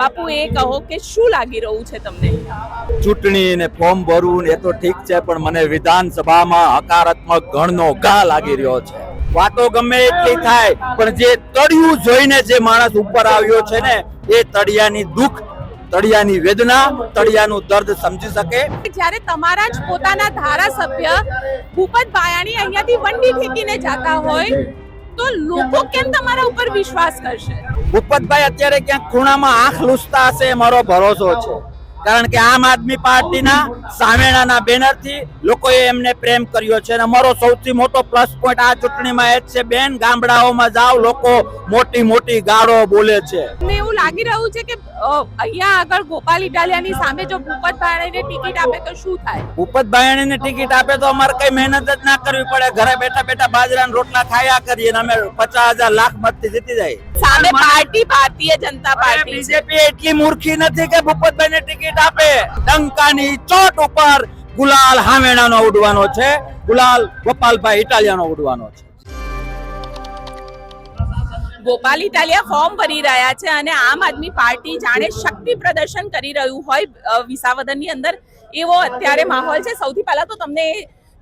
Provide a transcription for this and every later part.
બાપુ એ કહો કે શું લાગી રહ્યું છે તમને? ચૂંટણી ને ફોર્મ ભરવું એ તો ઠીક છે પણ મને વિધાનસભામાં હકારાત્મક ગણનો ઘા લાગી રહ્યો છે. વાતો ગમે એટલી થાય પણ જે તળિયું જોઈને જે માણસ ઉપર આવ્યો છે ને એ તળિયાની દુઃખ તળિયાની વેદના તળિયાનું દર્દ સમજી શકે. જ્યારે તમારા જ પોતાના ધારાસભ્ય ભૂપત ભાયાણી અહીંયાથી વંડી ફેંકીને જાતા હોય તો લોકો કેમ તમારા ઉપર વિશ્વાસ કરશે? ભૂપતભાઈ અત્યારે ક્યાંક ખૂણામાં આંખ લૂસતા હશે એ મારો ભરોસો છે. કારણ કે આમ આદમી પાર્ટીના સામેણાના બેનરથી લોકોએ એમને પ્રેમ કર્યો છે અને અમારો સૌથી મોટો પ્લસ પોઈન્ટ આ ચૂંટણીમાં એ જ છે બેન ગામડાઓમાં જાઓ લોકો મોટી મોટી ગાળો બોલે છે. એવું લાગી રહ્યું છે કે અહીંયા આગળ ગોપાલ ઇટાલિયાની સામે જો ભૂપત ભાયણીને ટિકિટ આપે તો શું થાય? ભૂપતભાઈ ટિકિટ આપે તો અમારે કઈ મહેનત જ ના કરવી પડે. ઘરે બેઠા બેઠા બાજરાના રોટલા ખાયા કરીએ અને અમે પચાસ હજાર લાખ મતથી જીતી જાય. સામે party Bharatiya Janata party BJP એટલી મૂર્ખી નથી કે ભૂપતભાઈ ને ટિકિટ આપે. ડંકાની ચોટ ઉપર ગુલાલ હામેણાનો ઉડવાનો છે. ગુલાલ ગોપાલભાઈ ઇટાલિયાનો ઉડવાનો છે. ગોપાલ ઇટાલિયા ફોર્મ ભરી રહ્યા છે અને આમ આદમી પાર્ટી જાણે શક્તિ પ્રદર્શન કરી રહ્યું હોય વિસાવદનની અંદર. એવો અત્યારે માહોલ છે. સૌથી પહેલા તો તમને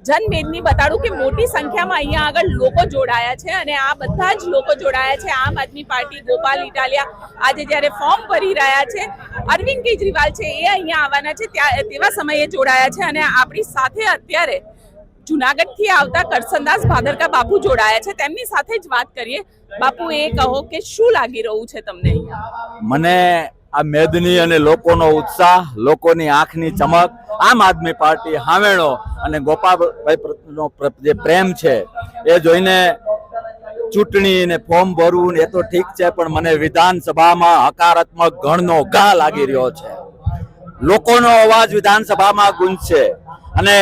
જનમેદની બતાડું કે મોટી સંખ્યામાં અહીંયા આગળ લોકો જોડાયા છે અને આ બધા જ લોકો જોડાયા છે. આમ આદમી પાર્ટી ગોપાલ ઇટાલિયા આજે જ્યારે ફોર્મ ભરી રહ્યા છે અરવિંદ કેજરીવાલ છે, એ અહીંયા આવવાના છે, ત્યાં તેવા સમયે જોડાયા છે અને આપણી સાથે અત્યારે જુનાગઢથી આવતા કરસનદાસ ભાદરકા બાપુ જોડાયા છે. તેમની સાથે જ વાત કરીએ. બાપુ, એ કહો કે શું લાગી રહ્યું છે તમને મને આ મેદની અને લોકોનો ઉત્સાહ, લોકોની આંખની ચમક, આમ આદમી પાર્ટી હામેણો અને ગોપાલભાઈ પ્રત્યેનો જે પ્રેમ છે, એ જોઈને ચૂંટણી ને ફોર્મ ભરવું ને એ તો ઠીક છે, પણ મને વિધાનસભામાં હકારાત્મક ગણનો ઘા લાગી રહ્યો છે. લોકોનો અવાજ વિધાનસભામાં ગુંજશે. અને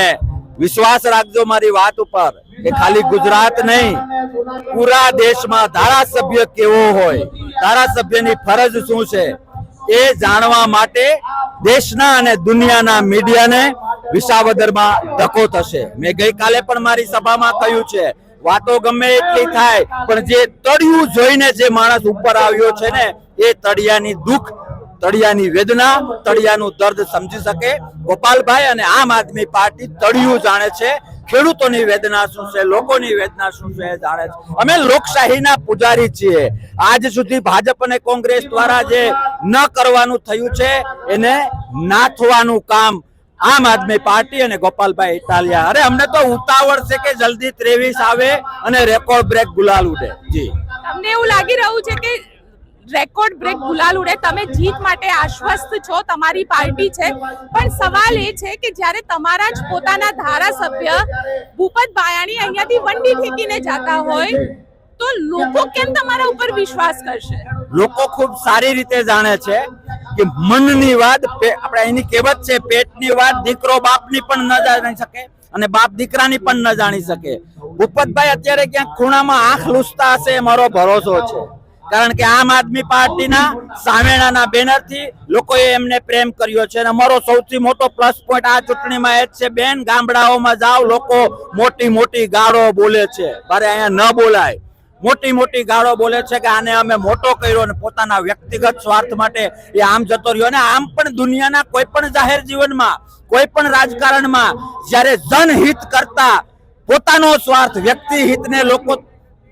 વિશ્વાસ રાખજો મારી વાત ઉપર કે ખાલી ગુજરાત નહીં, પૂરા દેશમાં ધારાસભ્ય કેવો હોય, ધારાસભ્યની ફરજ શું છે, એ જાણવા માટે દેશના અને દુનિયાના મીડિયાને વિસાવદરમાં ધક્કો થશે. મેં ગઈકાલે પણ મારી સભામાં કહ્યું છે વાતો ગમે એટલી થાય, પણ જે તળિયું જોઈને જે માણસ ઉપર આવ્યો છે ને, એ તળિયાની દુઃખ, તળિયાની વેદના, તળિયાનું દર્દ સમજી શકે. ગોપાલભાઈ અને આમ આદમી પાર્ટી તળિયું જાણે છે, ખેડૂતોની વેદના શું છે, લોકોની વેદના શું છે જાણે છે. અમે લોકશાહીના પૂજારી છીએ. આજ સુધી ભાજપ અને કોંગ્રેસ દ્વારા જે ન કરવાનું થયું છે, એને નાથવાનું કામ આમ આદમી પાર્ટી અને ગોપાલભાઈ ઇટાલિયા. અરે અમને તો ઉતાવળ છે કે જલ્દી ત્રેવીસ આવે અને રેકોર્ડ બ્રેક ગુલાલ ઉડે. જી. તમને એવું લાગી રહ્યું છે કે રેકોર્ડ બ્રેક ગુલાલ ઉડે? તમે જીત માટે આશ્વસ્ત છો તમારી પાર્ટી છે. પણ સવાલ એ છે કે જ્યારે તમારા જ પોતાના ધારાસભ્ય ભૂપત બાયાણી અહીંયાથી વંડી ફેંકીને જાતા હોય તો લોકો કેમ તમારા ઉપર વિશ્વાસ કરશે? લોકો ખૂબ સારી રીતે જાણે છે. કે મનની વાત આપણે એની કહેવત છે, પેટની વાત દીકરો બાપની પણ ન જાણી શકે અને બાપ દીકરાની પણ ન જાણી શકે. ભૂપતભાઈ અત્યારે ક્યાંક ખૂણામાં આંખ લૂસતા હશે મારો ભરોસો છે. કારણ કે આમ આદમી પાર્ટીના સામેણાના બેનરથી લોકોએ એમને પ્રેમ કર્યો છે અને અમારો સૌથી મોટો પ્લસ પોઈન્ટ આ ચૂંટણીમાં એ જ છે, બેન ગામડાઓમાં જાઓ, લોકો મોટી મોટી ગાળો બોલે છે. મારે અહીંયા ન બોલાય. મોટી મોટી ગાળો બોલે છે કે આને અમે મોટો કર્યો અને પોતાના વ્યક્તિગત સ્વાર્થ માટે એ આમ જતો રહ્યો. અને આમ પણ દુનિયાના કોઈ પણ જાહેર જીવનમાં, કોઈ પણ રાજકારણમાં જ્યારે જનહિત કરતા પોતાનો સ્વાર્થ વ્યક્તિ હિતને લોકો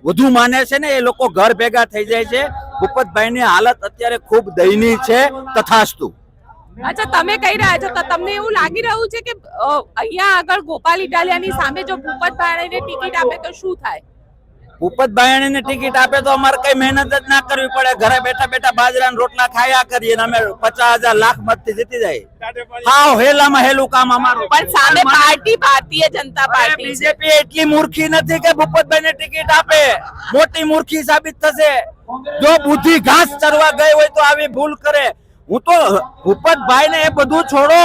વધુ માને છે ને એ લોકો ઘર ભેગા થઈ જાય છે. ભૂપતભાઈની હાલત અત્યારે ખૂબ દયનીય છે, તથાસ્તુ. અચ્છા, તમે કહી રહ્યા છો, તો તમને એવું લાગી રહ્યું છે કે અહીંયા આગળ ગોપાલ ઇટાલિયાની સામે જો ભૂપતભાઈ ભાયાણીને ટિકિટ આપે તો શું થાય? ભૂપતભાઈ ને ટિકિટ આપે તો અમારે કઈ મહેનત જ ના કરવી પડે. ઘરે બેઠા બેઠા બાજરા રોટલા ખાયા કરીએ અમે પચાસ હજાર લાખ મતથી જીતી જાય હાવ હેલામાં હેલું કામ અમારું. પણ સામે party Bharatiya Janata party BJP એટલી મૂર્ખી નથી કે ભૂપતભાઈ ને ટિકિટ આપે. મોટી મૂર્ખી સાબિત થશે. જો બુદ્ધિ ઘાસ ચરવા ગઈ હોય તો આવી ભૂલ કરે. હું તો ભૂપતભાઈ ને એ બધું છોડો.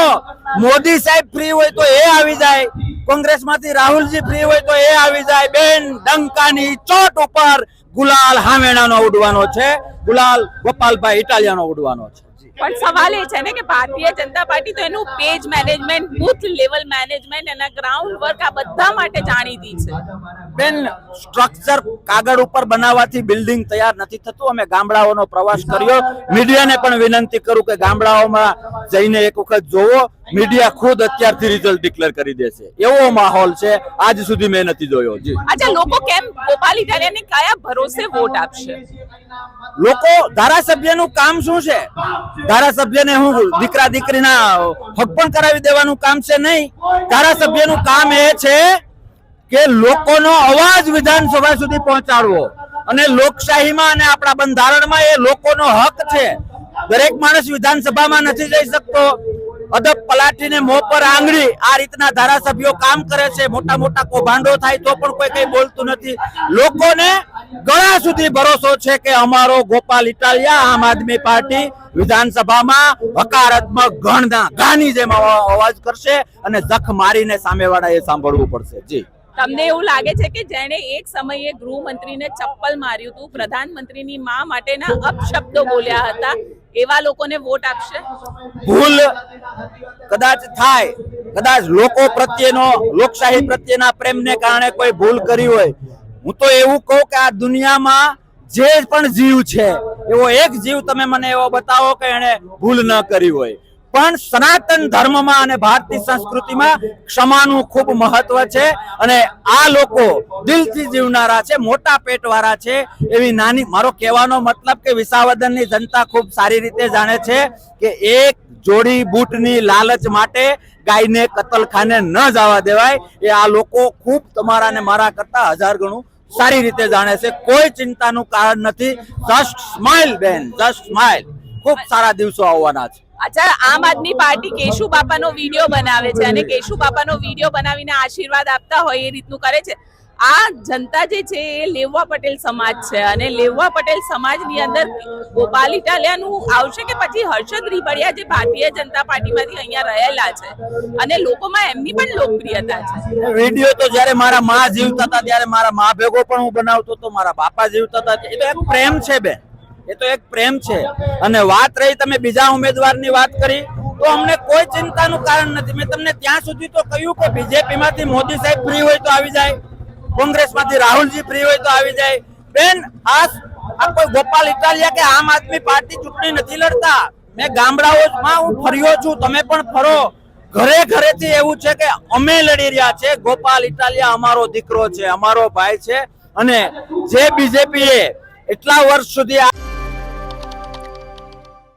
મોદી સાહેબ ફ્રી હોય તો એ આવી જાય. કોંગ્રેસમાંથી રાહુલજી ફ્રી હોય તો એ આવી જાય. બેન ડંકાની ચોટ ઉપર ગુલાલ હામેણાનો ઉડવાનો છે. ગુલાલ ગોપાલભાઈ ઇટાલિયાનો ઉડવાનો છે. પણ સવાલ એ છે ને કે ભારતીય જનતા પાર્ટી તો એનું page management booth level management એના ગ્રાઉન્ડ વર્ક આ બધા માટે જાણીતી છે. બેન સ્ટ્રક્ચર કાગળ ઉપર બનાવવાથી બિલ્ડિંગ તૈયાર નથી થતું. અમે ગામડાઓનો પ્રવાસ કર્યો. મીડિયાને પણ વિનંતી કરું કે ગામડાઓમાં જઈને એક વખત જોવો. મીડિયા ખુદ અત્યારથી રિઝલ્ટ ડિક્લેર કરી દેશે એવો માહોલ છે. આજ સુધી મેં નથી જોયો. જી. અચ્છા લોકો કેમ ગોપાલ ઇટાલિયાને કયા ભરોસે વોટ આપશે? લોકો ધારાસભ્યનું કામ શું છે? ધારાસભ્યને હું દીકરા દીકરીના હક પણ કરાવી દેવાનું કામ છે નહીં. ધારાસભ્યનું કામ એ છે કે લોકોનો અવાજ વિધાનસભા સુધી પહોંચાડવો. અને લોકશાહીમાં અને આપણા બંધારણમાં એ લોકોનો હક છે. દરેક માણસ વિધાનસભામાં નથી જઈ શકતો. અદબ પલાટીને મોં પર આંગળી. આ રીતના ધારાસભ્યો કામ કરે છે. મોટા મોટા કૌભાંડો થાય તો પણ કોઈ કઈ બોલતું નથી. લોકોને ગળા સુધી ભરોસો છે કે અમારો ગોપાલ ઇટાલિયા, આમ આદમી પાર્ટી વિધાનસભામાં હકારાત્મક ગણના ગાની જેમ અવાજ કરશે અને જખ મારીને સામેવાળા એ સાંભળવું પડશે. જી. તમને એવું લાગે છે કે જેણે એક સમયે ગૃહમંત્રીને ચપ્પલ માર્યું હતું, પ્રધાનમંત્રીની માં માટેના અપશબ્દો બોલ્યા હતા એવા લોકોને વોટ આપશે? ભૂલ કદાચ થાય, કદાચ લોકો પ્રત્યેનો, લોકશાહી પ્રત્યેના પ્રેમને કારણે કોઈ ભૂલ કરી હોય. હું તો એવું કહું કે આ દુનિયામાં જે પણ જીવ છે, એવો એક જીવ તમે મને એવો બતાવો કે એને ભૂલ ન કરી હોય. પણ સનાતન ધર્મમાં અને ભારતીય સંસ્કૃતિમાં ક્ષમાનું ખૂબ મહત્વ છે અને આ લોકો દિલથી જીવનારા છે, મોટા પેટવાળા છે એવી નાની, મારો કહેવાનો મતલબ કે વિસાવદનની જનતા ખૂબ સારી રીતે જાણે છે કે એક જોડી બૂટની લાલચ માટે ગાયને કતલખાને ન જવા દેવાય. એ આ લોકો ખૂબ તમારા ને મારા કરતા હજાર ગણું સારી રીતે જાણે છે. કોઈ ચિંતાનું કારણ નથી. જસ્ટ સ્માઇલ બેન જસ્ટ સ્માઇલ ખૂબ સારા દિવસો આવવાના છે. અચ્છા, આમ આદમી પાર્ટી કેશુ બાપાનો વીડિયો બનાવે છે અને કેશુ બાપાનો વીડિયો બનાવીને આશીર્વાદ આપતા હોય એ રીતનું કરે છે. આ જનતા જે છે એ લેવા પટેલ સમાજ છે અને લેવા પટેલ સમાજની અંદર ગોપાલ ઇટાલિયાનું આવશે કે પછી હર્ષદ રીબડિયા જે ભારતીય જનતા પાર્ટીમાંથી અહીંયા રહેલા છે અને લોકોમાં એમની પણ લોકપ્રિયતા છે. વીડિયો તો જ્યારે મારા માં જીવતા હતા, ત્યારે મારા માં ભેગો પણ હું બનાવતો હતો, મારા બાપા જીવતા હતા એ તો એક પ્રેમ છે બેન. એ તો એક પ્રેમ છે. અને વાત રહી તમે બીજા ઉમેદવારની વાત કરી, તો અમને કોઈ ચિંતાનું કારણ નથી. મેં તમને ત્યાં સુધી તો કહ્યું કે બીજેપી માંથી મોદી સાહેબ ફ્રી હોય તો આવી જાય કોંગ્રેસમાંથી રાહુલજી ફ્રી હોય તો આવી જાય. બેન આ આ કોઈ ગોપાલ ઇટાલિયા કે આમ આદમી પાર્ટી ચૂંટણી નથી લડતા. મેં ગામડાઓમાં હું ફર્યો છું, તમે પણ ફરો. ઘરે ઘરેથી એવું છે કે અમે લડી રહ્યા છે. ગોપાલ ઇટાલિયા અમારો દીકરો છે, અમારો ભાઈ છે. અને જે બીજેપી એ એટલા વર્ષ સુધી આ